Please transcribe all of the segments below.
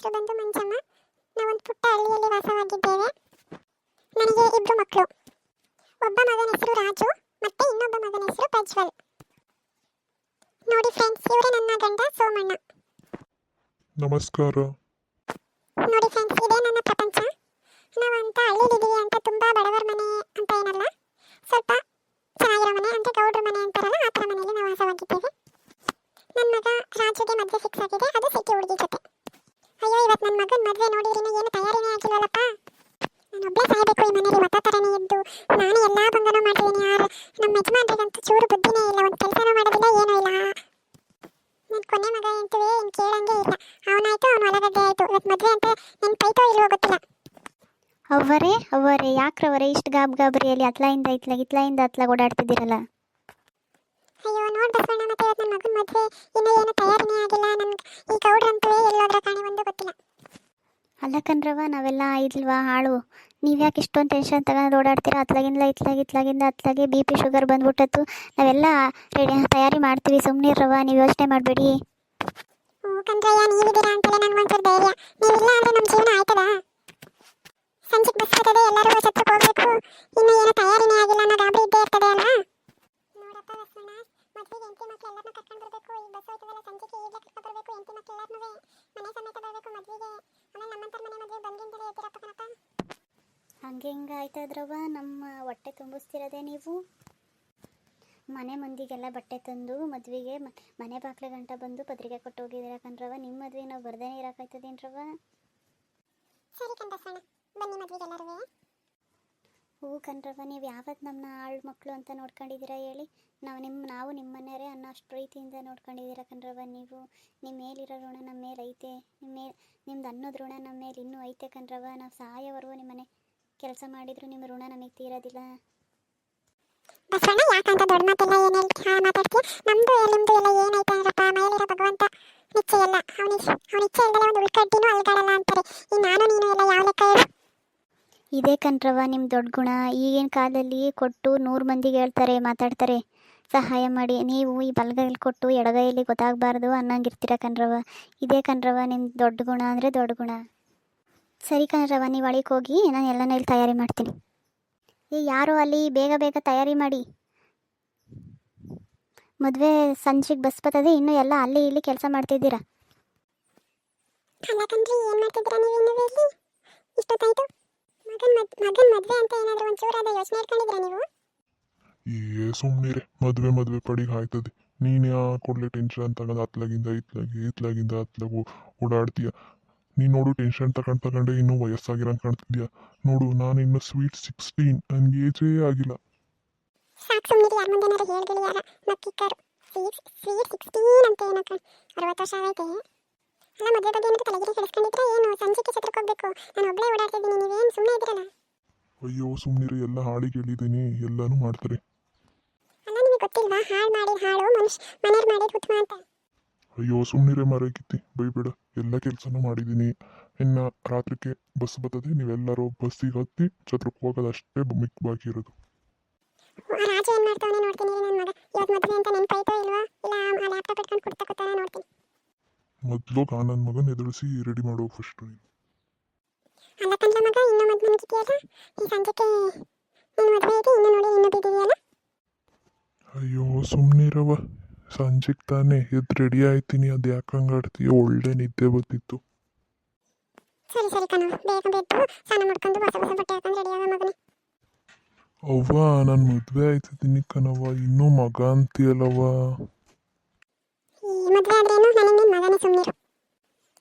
ಹೆಸರು ಬಂದು ಮಂಜಮ್ಮ ನಾವೊಂದು ಪುಟ್ಟ ಹಳ್ಳಿಯಲ್ಲಿ ವಾಸವಾಗಿದ್ದೇವೆ. ನನಗೆ ಇಬ್ಬರು ಮಕ್ಕಳು ಒಬ್ಬ ಮಗನ ಹೆಸರು ರಾಜು ಮತ್ತೆ ಇನ್ನೊಬ್ಬ ಮಗನ ಹೆಸರು ಪ್ರಜ್ವಲ್. ನೋಡಿ ಫ್ರೆಂಡ್ಸ್ ಇವರೇ ನನ್ನ ಗಂಡ ಸೋಮಣ್ಣ. ನಮಸ್ಕಾರ. ನೋಡಿ ಫ್ರೆಂಡ್ಸ್ ಇದೇ ನನ್ನ ಪ್ರಪಂಚ. ನಾವಂತ ಹಳ್ಳಿಲಿದ್ದೀವಿ ಅಂತ ತುಂಬಾ ಬಡವರ ಮನೆ ಅಂತ ಏನಲ್ಲ. ಸ್ವಲ್ಪ ಚೆನ್ನಾಗಿರೋ ಮನೆ ಅಂದರೆ ಗೌಡ್ರ ಮನೆ ಅಂತಾರಲ್ಲ ಆ ಥರ ಮನೆಯಲ್ಲಿ ನಾವು ವಾಸವಾಗಿದ್ದೇವೆ. ನನ್ನ ಮಗ ರಾಜುಗೆ ಮದುವೆ ಫಿಕ್ಸ್ ಆಗಿದೆ ಅದು ನಮ್ಮ ಯಜಮಾನ್ರಿಗಂತೂ ಚೂರು ಬುದ್ಧಿನೇ ಇಲ್ಲ ಒಂದು ಕೆಲಸನೂ ಮಾಡೋದಿಲ್ಲ ಏನೂ ಇಲ್ಲ. ನನ್ನ ಕೊನೆ ಮಗ ಅಂತವೇ ಏನು ಕೇಳಂಗೆ ಇಲ್ಲ. ಅವನಾಯ್ತು ಅವನ ಒಳಗಡೆ ಆಯ್ತು. ಇವತ್ತು ಮದುವೆ ಅಂತ ನೆನ್ಪೈತೋ ಇಲ್ವೋ ಗೊತ್ತಿಲ್ಲ. ಅವರೇ ಅವರೇ ಯಾಕ್ರವರೇ ಇಷ್ಟು ಗಾಬ್ ಗಾಬರಿಯಲ್ಲಿ ಅತ್ಲಾಯಿಂದ ಇತ್ಲಾಗ ಇತ್ಲಾಯಿಂದ ಅತ್ಲ ಓಡಾಡ್ತಿದ್ದೀರಲ್ಲ? ಅಯ್ಯೋ ನೋಡ್ ಬಸವಣ್ಣ ಮತ್ತೆ ಇವತ್ತು ನನ್ನ ಮಗನ ಮದುವೆ ಇನ್ನೂ ಏನು ತಯಾರಿನೇ ಆಗಿಲ್ಲ. ನನ್ಗೆ ಈ ಗೌಡ್ರಂತವೇ ಎಲ್ಲೋದ್ರ ಕಾಣಿ ಒಂದು ಗೊತ್ತಿಲ್ಲ. ಅಲ್ಲ ಕಣ್ರವ ನಾವೆಲ್ಲ ಇಲ್ವಾ ಹಾಳು? ನೀವ್ಯಾಕೆ ಇಷ್ಟೊಂದು ಟೆನ್ಷನ್ ತಗೊಂಡು ಓಡಾಡ್ತೀರಾ? ಅತ್ಲಾಗಿಂದ ಇತ್ಲಾಗಿ ಇತ್ಲಾಗಿಂದ ಅತ್ಲಾಗಿ ಬಿ ಪಿ ಶುಗರ್ ಬಂದ್ಬಿಟ್ಟತ್ತು ನಾವೆಲ್ಲ ರೆಡಿ ತಯಾರಿ ಮಾಡ್ತೀವಿ. ಸುಮ್ಮನೆ ರವ ನೀವು ಯೋಚನೆ ಮಾಡಬೇಡಿ. ಓ ಕಂದ್ರಯ್ಯ ನೀವಿದ್ದೀರಾ ಬಸ್ ಹೋಗ್ಬೇಕು. ಏನು ತಯಾರಿನೇ ಆಗಿಲ್ಲ ಗಾಬರಿ ಇದ್ದೇ ಇರ್ತದೆ ಅಲ್ಲ ನೋಡಪ್ಪ ಲಕ್ಷ್ಮಣ ಮಕ್ಕಳು ಎಲ್ಲರನ್ನೂ ಕರ್ಕೊಂಡು ಬರಬೇಕು. ಬಸ್ ಹೋಯ್ತದಲ್ಲ, ಸಂಜೆಗೆ ಕರ್ಕೊಂಡು ಬರಬೇಕು. ಆಮೇಲೆ ಮನೆ ಮದುವೆ ಬಂದಿಂದಲೇ ಇರ್ತೀರಪ್ಪ ಕಣಪ್ಪ ಹಂಗೆ ಹಿಂಗೆ ಆಯ್ತದ್ರವ ನಮ್ಮ ಹೊಟ್ಟೆ ತುಂಬಿಸ್ತಿರೋದೇ ನೀವು? ಮನೆ ಮಂದಿಗೆಲ್ಲ ಬಟ್ಟೆ ತಂದು ಮದುವೆಗೆ ಮನೆ ಬಾಕ್ಲ ಗಂಟ ಬಂದು ಪತ್ರಿಕೆ ಕೊಟ್ಟು ಹೋಗಿದ್ದೀರ ಕಣ್ರವ? ನಿಮ್ಮ ಮದುವೆ ನಾವು ಬರ್ದೇ ಇರೋಕ್ಕಾಯ್ತದೇನ್ರವ ಸರಿ ಬನ್ನಿ ಮದುವೆಗೆಲ್ಲರೂ ಹೂ ಕಣ್ರವ ನೀವು ಯಾವತ್ತು ನಮ್ಮನ್ನ ಆಳು ಮಕ್ಕಳು ಅಂತ ನೋಡ್ಕೊಂಡಿದ್ದೀರಾ ಹೇಳಿ? ನಾವು ನಿಮ್ಮ ನಾವು ನಿಮ್ಮ ಮನೆಯವರೇ ಅನ್ನೋ ಅಷ್ಟು ಪ್ರೀತಿಯಿಂದ ನೋಡ್ಕೊಂಡಿದ್ದೀರಾ ಕಣ್ರವ ನೀವು? ನಿಮ್ಮ ಮೇಲಿರೋ ಋಣ ನಮ್ಮ ಮೇಲೆ ಐತೆ ನಿಮ್ಮ ಮೇಲೆ ನಿಮ್ದು ಅನ್ನೋದು ಋಣ ನಮ್ಮ ಮೇಲೆ ಇನ್ನೂ ಐತೆ ಕಣ್ರವ? ನಾವು ಸಾಯೋವರೆಗೂ ನಿಮ್ಮ ಮನೆ ಕೆಲಸ ಮಾಡಿದ್ರು ನಿಮ್ಮ ಋಣ ನಮಗೆ ತೀರೋದಿಲ್ಲ. ಬಸವಣ್ಣ ಯಾಕಂತ ದೊಡ್ಡ ಮಾತೆಲ್ಲ ಏನು ಹೇಳ್ತೀಯ ಮಾತಾಡ್ತೀಯ? ನಮ್ದು ನಿಮ್ದು ಎಲ್ಲ ಏನೈತೆ ಅಂದ್ರಪ್ಪ? ಮೇಲಿರೋ ಭಗವಂತ ನಿಚ್ಚೆ ಎಲ್ಲ. ಅವನಿಗೆ ಅವನ ಇಚ್ಛೆ ಇಲ್ಲದೆ ಒಂದು ಉಳ್ಕಡ್ಡಿನೂ ಅಲ್ಗಾಡಲ್ಲ ಅಂತಾರೆ. ಈ ನಾನು ನೀನು ಎಲ್ಲ ಯಾವ ಲೆಕ್ಕ? ಹೇಳು ಇದೇ ಕಣ್ರವ ನಿಮ್ಮ ದೊಡ್ಡ ಗುಣ. ಈಗಿನ ಕಾಲದಲ್ಲಿ ಕೊಟ್ಟು ನೂರು ಮಂದಿಗೆ ಹೇಳ್ತಾರೆ ಮಾತಾಡ್ತಾರೆ. ಸಹಾಯ ಮಾಡಿ. ನೀವು ಈ ಬಲಗೈಲಿ ಕೊಟ್ಟು ಎಡಗೈಲಿ ಗೊತ್ತಾಗಬಾರ್ದು ಅನ್ನಂಗಿರ್ತೀರ ಕಣ್ರವ ಇದೇ ಕಣ್ರವ ನಿಮ್ಮ ದೊಡ್ಡ ಗುಣ ಅಂದರೆ ದೊಡ್ಡ ಗುಣ. ಸರಿ ಕಣ್ರವ ನೀವು ಒಳಗೆ ಹೋಗಿ ನಾನು ಎಲ್ಲನೂ ಇಲ್ಲಿ ತಯಾರಿ ಮಾಡ್ತೀನಿ. ಏ ಯಾರು ಅಲ್ಲಿ ಬೇಗ ಬೇಗ ತಯಾರಿ ಮಾಡಿ. ಮದುವೆ ಸಂಜೆಗೆ ಬಸ್ ಬರ್ತದೆ ಇನ್ನೂ ಎಲ್ಲ ಅಲ್ಲಿ ಇಲ್ಲಿ ಕೆಲಸ ಮಾಡ್ತಿದ್ದೀರಾ? ಅಲ್ಲ ಕಣ್ರಿ ಏನ್ ಮಾಡ್ತಿದ್ದೀರಾ ನೀವು ಇನ್ನೂ ಇಲ್ಲಿ? ಇಷ್ಟೊತ್ತಾಯ್ತು. ಮಗನ್ ಮಗನ್ ಮದ್ವೆ ಅಂತ ಏನಾದ್ರು ಒಂಚೂರಾದ ಯೋಚನೆ ಇಟ್ಕೊಂಡಿದ್ದೀರಾ ನೀವು? ಏ ಸುಮ್ಮನಿರೆ ಮದುವೆ ಮದುವೆ ಪಡಿಗೆ ಆಯ್ತದೆ ನೀನು ಕೊಡ್ಲಿ ಟೆನ್ಷನ್ ತಗೊಂಡು ಹತ್ಲಾಗಿಂದ ಇತ್ಲಾಗಿ ಇತ್ಲಾಗಿಂದ ಅತ್ಲಾಗ ಓಡಾಡ್ತೀಯ? ನೀನು ನೋಡು ಟೆನ್ಷನ್ ತಗೊಂಡು ತಗೊಂಡೆ ಇನ್ನೂ ಅಂತ ಕಾಣ್ತಿದ್ಯಾ? ನೋಡು ನಾನು ಇನ್ನು ಸ್ವೀಟ್ ಸಿಕ್ಸ್ಟೀನ್ ನನಗೆ ಏಜೇ ಆಗಿಲ್ಲ. ಸಾಕು ಸುಮ್ಮನಿರಿ ಯಾರ ಮುಂದೆನಾರು ಹೇಳ್ಗಿಳಿ ಯಾರ. ನಕ್ಕಿಕ್ಕರು ಸ್ವೀಟ್ ಸ್ವೀಟ್ ಸಿಕ್ಸ್ಟೀನ್ ಅಂತ ಏನಕ್ಕ ಅರವತ್ತು ವರ್ಷ ಆಗೈತೆ ಅಲ್ಲ ಮದುವೆ ಬಗ್ಗೆ ಏನಾದ್ರು ತಲೆಗಿರಿ ಕೆಡಿಸ್ಕೊಂಡಿದ್ರೆ ಏನು? ಸಂಜೆಗೆ ಛತ್ರಕ್ಕೆ ಹೋಗ್ಬೇಕು. ನಾನು ಒಬ್ಬಳೇ ಓಡಾಡ್ತಿದ್ದೀನಿ ನೀವೇನು ಸುಮ್ಮನೆ ಇದ್ದೀರಲ್ಲ? ಅಯ್ಯೋ ಸುಮ್ಮನಿರೆ ಎಲ್ಲ ಹಾಡಿಗೆ ಕೇಳಿದೀನಿ ಎಲ್ಲಾನು ಮಾಡ್ತಾರೆ. ಅಲ್ಲ ನಿಮಗೆ ಗೊತ್ತಿಲ್ವಾ? ಹಾಳು ಮಾಡಿದ ಹಾಳು ಮನುಷ್ಯ ಮನೆಯವ್ರು ಮಾಡಿದ ಅಂತ. ಅಯ್ಯೋ ಸುಮ್ಮನಿರೆ ಮರಗಿತ್ತಿ ಬೈಬೇಡ ಎಲ್ಲ ಕೆಲಸನೂ ಮಾಡಿದ್ದೀನಿ ಇನ್ನು ರಾತ್ರಿಗೆ ಬಸ್ ಬರ್ತದೆ ನೀವೆಲ್ಲರೂ ಬಸ್ಸಿಗೆ ಹತ್ತಿ ಛತ್ರಕ್ಕೆ ಹೋಗೋದು ಅಷ್ಟೇ ಮಿಕ್ ಬಾಕಿ ಇರೋದು. ಮೊದ್ಲು ಆ ನನ್ನ ಮಗನ ಎದುರಿಸಿ ರೆಡಿ ಮಾಡೋ ಫಸ್ಟ್ ಅಲ್ಲ ಕಂದ್ರ ಮಗ ಇನ್ನೂ ಮದುವೆ ಮುಗಿದೆಯಲ್ಲ ಈ ಸಂಜೆಗೆ ನಿನ್ನ ಮದುವೆ ಐತೆ ಇನ್ನು ನೋಡಿ ಇನ್ನೂ ಬಿದ್ದಿದೆಯಲ್ಲ? ಅಯ್ಯೋ ಸುಮ್ಮನಿರವ ಸಂಜೆಗೆ ತಾನೇ ಎದ್ದು ರೆಡಿ ಆಯ್ತೀನಿ ಅದು ಯಾಕೆ ಹಂಗಾಡ್ತೀಯ ಒಳ್ಳೆ ನಿದ್ದೆ ಬರ್ತಿತ್ತು. ಸರಿ ಸರಿ ಕಣ ಬೇಗ ಬೆದ್ದು ಸ್ನಾನ ಮಾಡ್ಕೊಂಡು ಹೊಸ ಹೊಸ ಬಟ್ಟೆ ಹಾಕೊಂಡು ರೆಡಿ ಆಗೋ ಮಗನೇ. ಅವ್ವ ನಾನು ಮದುವೆ ಆಯ್ತಿದ್ದೀನಿ ಕಣವ್ವ ಇನ್ನೂ ಮಗ ಅಂತೀಯಲ್ಲವ್ವ. ಈ ಮದುವೆ ಆದ್ರೇನು ನನಗೆ ನಿನ್ನ ಮಗನೇ ಸುಮ್ಮನಿರು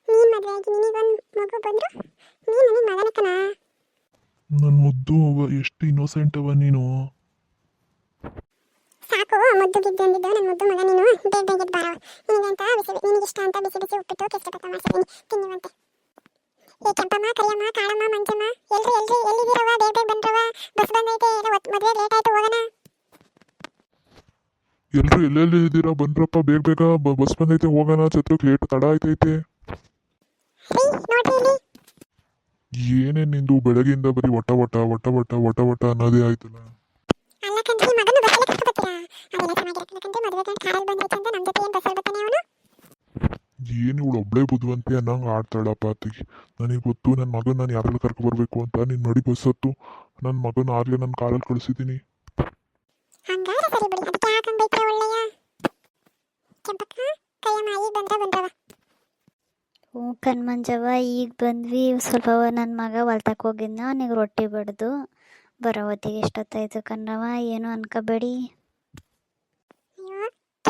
ನೀನು ಮದುವೆ ಆಗಿ ನಿನಗೊಂದು ಮಗು ಬಂದ್ರು ನೀನು ನನಗೆ ಮಗನೇ ಕಣ. ನನ್ನ ಮುದ್ದು ಅವ್ವ ಎಷ್ಟು ಇನ್ನೋಸೆಂಟ್ ಅವ ನೀನು. ಸಾಕು ಮುದ್ದು ಗಿದ್ದು ಅಂದಿದ್ದು ನನ್ನ ಮುದ್ದು ಮಗ ನೀನು ಬೇಗ ಬೇಗ ಬಾರವ ನಿನಗಂತ ಬಿಸಿ ಇಷ್ಟ ಅಂತ ಬಿಸಿ ಬಿಸಿ ಉಪ್ಪಿಟ್ಟು ಕೆಚ್ಚಪತ್ತ ಮಾಡ್ಸಿದ್ದೀನಿ. ತಿನ್ನುವಂತೆ. ಏ ಕೆಂಪಮ್ಮ ಕರಿಯಮ್ಮ ಕಾಳಮ್ಮ ಮಂಜಮ್ಮ ಎಲ್ರಿ ಎಲ್ರಿ ಎಲ್ಲಿದ್ದೀರವ ಬೇಗ ಬೇಗ ಬಂದ್ರವ ಬಸ್ ಬಂದೈತೆ ಏನೋ ಮದುವೆ ಲೇಟ್ ಆಯ್ತು ಹೋಗೋಣ. ಎಲ್ಲರೂ ಎಲ್ಲೆಲ್ಲಿ ಇದ್ದೀರಾ? ಬಂದ್ರಪ್ಪ ಬೇಗ ಬೇಗ ಬಸ್ ಬಂದೈತೆ ಹೋಗೋಣ. ಛತ್ರಕ್ಕೆ ಲೇಟ್ ತಡ ಆಯ್ತೈತೆ. ಏನೇ ನಿಂದು ಬೆಳಗಿಂದ ಬರೀ ಒಟ್ಟ ಒಟ್ಟ ಒಟ್ಟ ಒಟ್ಟ ಒಟ್ಟ ಒಟ್ಟ ಅನ್ನೋದೇ ಆಯ್ತಲ್ಲ ಅಲ್ಲ ಕಣ್ರಿ ಮಗನ ಬಸ್ಸಲ್ಲಿ ಕಣ್ರಿ ಮದುವೆ ಗಂಟು ಕಾರಲ್ಲಿ ಬಂದೈತೆ ಅಂತ ನಮ್ಮ ಜೊತೆ ಏನು ಬಸ್ಸಲ್ಲಿ ಬರ್ತಾನೆ ಅವನು ಏನು ಇವಳು ಒಬ್ಳೇ ಬುದ್ಧಿವಂತೆ ಅನ್ನಂಗೆ ಆಡ್ತಾಳಪ್ಪ ಆತಿಗೆ ನನಗೆ ಗೊತ್ತು ನನ್ನ ಮಗನ ನಾನು ಯಾರೆಲ್ಲ ಕರ್ಕೊಬರ್ಬೇಕು ಅಂತ. ನೀನು ನಡಿ ಬಸ್ ಹತ್ತು ನನ್ನ ಮಗನ ಆಗ್ಲೇ ನನ್ನ ಕಾರಲ್ಲಿ ಕಳಿಸಿದ್ದೀನಿ ಹಂಗಾರೆ ಸರಿ ಬಿಡಿ ಅದಕ್ಕೆ ಯಾಕಂಗ್ ಬೈತ್ರೆ ಒಳ್ಳೆಯ ಕೆಂಪಕ್ಕ ಬಂದ್ರ ಹ್ಞೂ ಕಣ್ಮಂಜವ್ವ, ಈಗ ಬಂದ್ವಿ. ಸ್ವಲ್ಪ ನನ್ನ ಮಗ ಹೊಲ್ತಕ್ಕೆ ಹೋಗಿದ್ನ. ಅವನಿಗೆ ರೊಟ್ಟಿ ಬಡ್ದು ಬರೋ ಹೊತ್ತಿಗೆ ಎಷ್ಟೊತ್ತಾಯ್ತು ಕಣ್ರವ ಏನು ಅನ್ಕೋಬೇಡಿ.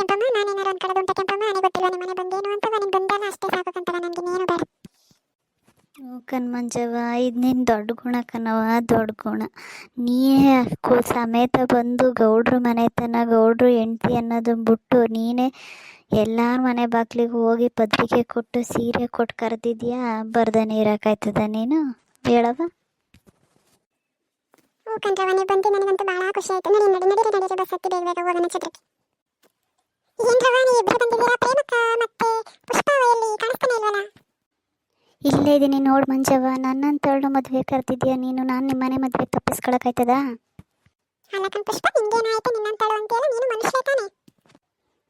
ಕೆಂಪಮ್ಮ ನಾನೇನಾರು ಒಂದು ಕಡೆ ಉಂಟ ಕೆಂಪಮ್ಮ? ನನಗೆ ಗೊತ್ತಿಲ್ಲ ನಿಮ್ಮನೆ ಬಂದೇನು ಅಂತ. ನನಗೆ ಬಂದಲ್ಲ ಅಷ್ಟೇ ಸಾಕಂತಾರ ನನಗೆ ಇನ್ನೇನು ಬೇಡ. ಹ್ಞೂ ಕಣ್ಮಂಜವ್ವ ಇದು ನಿನ್ನ ದೊಡ್ಡ ಗುಣ ಕಣವ ದೊಡ್ಡ ಗುಣ. ನೀ ಕು ಸಮೇತ ಬಂದು ಗೌಡ್ರ ಮನೆತನ ಗೌಡ್ರು ಹೆಂಡ್ತಿ ಅನ್ನೋದು ಬಿಟ್ಟು ನೀನೇ ಎಲ್ಲಾರ ಮನೆ ಬಾಗ್ಲಿಗೆ ಹೋಗಿ ಪತ್ರಿಕೆ ಕೊಟ್ಟು ಸೀರೆ ಕೊಟ್ಟು ಕರೆದಿದ್ಯಾ? ಬರ್ದನೆ ಇರೋಕ್ಕಾಯ್ತದ ನೀನು? ಹೇಳವ ಹ್ಞೂ ಕಣ್ರವ ನೀವು ಬಂದು ನನಗಂತೂ ಭಾಳ ಖುಷಿ ಆಯ್ತು. ನಡಿ ನಡಿ ನಡಿ ನಡಿ ಬಸ್ ಹತ್ತಿ ಬೇಗ ಬೇಗ ಹೋಗೋಣ ಛತ್ರಕ್ಕೆ. ಏನ್ರವ ನೀವು ಇಬ್ಬರು ಬಂದಿದ್ದೀರಾ ಪ್ರೇಮಕ್ಕ ಮತ್ತೆ ಪುಷ್ಪಾವ ಎಲ್ಲಿ ಕಾಣಿಸ್ತಾನೆ ಇಲ್ವಲ್ಲ? ಇಲ್ಲೇ ಇದ್ದೀನಿ ನೋಡು ಮಂಜವ್ವ. ನನ್ನಂತವಳು ಮದುವೆ ಕರೆದಿದ್ಯಾ ನೀನು? ನಾನು ನಿಮ್ಮನೆ ಮದುವೆ ತಪ್ಪಿಸ್ಕೊಳಕ್ಕಾಯ್ತದ? ಅಲ್ಲ ಕಣ್ ಪುಷ್ಪ ನಿಂಗೇನಾಯ್ತು? ನಿನ್ನಂತಳು ಅಂತೀಯಲ್ಲ ನೀನು ಮನುಷ್ಯ ತಾನೆ.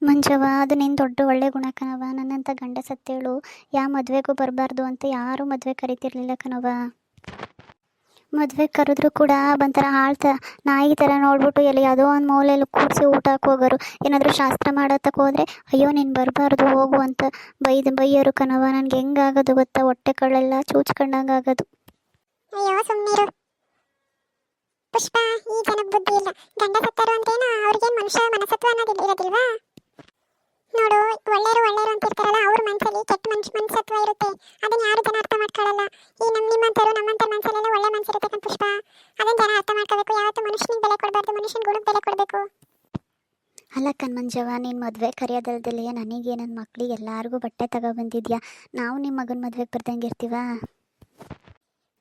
ಮಂಜವ್ವ ಅದು ನಿನ್ನ ದೊಡ್ಡ ಒಳ್ಳೆ ಗುಣ ಕಣವ ನನ್ನಂಥ ಗಂಡ ಸತ್ತೇಳು ಯಾವ ಮದುವೆಗೂ ಬರಬಾರ್ದು ಅಂತ ಯಾರೂ ಮದುವೆ ಕರಿತಿರ್ಲಿಲ್ಲ ಕಣವ ಮದುವೆ ಕರೆದ್ರು ಕೂಡ ಒಂಥರ ಆಳ್ತ ನಾಯಿ ಥರ ನೋಡ್ಬಿಟ್ಟು ಎಲ್ಲಿ ಯಾವುದೋ ಒಂದು ಮೂಲೆಯಲ್ಲಿ ಕೂರಿಸಿ ಊಟ ಹೋಗೋರು. ಏನಾದರೂ ಶಾಸ್ತ್ರ ಮಾಡೋತಕ್ಕೆ ಅಯ್ಯೋ, ನೀನು ಬರಬಾರ್ದು, ಹೋಗು ಅಂತ ಬೈದು ಬೈಯೋರು ಕಣವ ನನಗೆ ಹೆಂಗಾಗೋದು ಗೊತ್ತಾ? ಹೊಟ್ಟೆ ಕಳೆಲ್ಲ ಚೂಚ್ಕೊಂಡಂಗೆ ಆಗೋದು. ಅಯ್ಯೋ ಸುಮ್ಮನಿರು ಪುಷ್ಪ, ಈ ಜನಕ್ಕೆ ಬುದ್ಧಿ ಇಲ್ಲ. ಗಂಡ ಸತ್ತರು ಅಂತೇನು ಅವ್ರಿಗೇನು ಮನುಷ್ಯ ಮನಸತ್ವ ಅನ್ನೋದು ಇರೋದಿಲ್ವಾ? ನೋಡು ಒಳ್ಳೆಯರು ಒಳ್ಳೆಯರು ಅಂತ ಇರ್ತಾರಲ್ಲ ಅವ್ರ ಮನಸ್ಸಲ್ಲಿ ಕೆಟ್ಟ ಮನುಷ್ಯ ಮನಸತ್ವ ಇರುತ್ತೆ. ಅದನ್ನ ಯಾರು ಜನ ಅರ್ಥ ಮಾಡ್ಕೊಳ್ಳಲ್ಲ ಈ ನಮ್ಮ ನಿಮ್ಮಂತರು ನಮ್ಮಂತರ ಮಾಡ್ಕೋಬೇಕು ಯಾವತ್ತೂ ಮನುಷ್ಯನಿಗೆ ಬೆಲೆ ಕೊಡಬಾರ್ದು ಮನುಷ್ಯನ ಗುಣಕ್ಕೆ ಬೆಲೆ ಕೊಡಬೇಕು. ಅಲ್ಲ ಕಣ್ಮಂಜವ್ವ ನೀನು ಮದುವೆ ಕರೆಯೋದಲ್ದಲ್ಲೇ ನನಗೆ ನನ್ನ ಮಕ್ಳಿಗೆ ಎಲ್ಲರಿಗೂ ಬಟ್ಟೆ ತಗೊಬಂದಿದ್ಯಾ? ನಾವು ನಿಮ್ಮ ಮಗನ ಮದುವೆಗೆ ಬರ್ದಂಗೆ ಇರ್ತೀವಾ?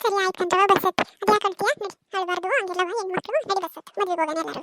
ಸರಿ ಆಯ್ತು ಕಂತವ ಬರ್ಸತ್ತೆ. ಅದ್ಯಾಕೆ ಅಳ್ತೀಯ ನಡಿ ಅಳ್ಬಾರ್ದು ಹಂಗೆಲ್ಲವ ಹೆಣ್ಮಕ್ಳು ನಡಿ ಬರ್ಸತ್ತೆ. ಮದುವೆಗೆ ಹೋಗೋಣ ಎಲ್ಲರೂ.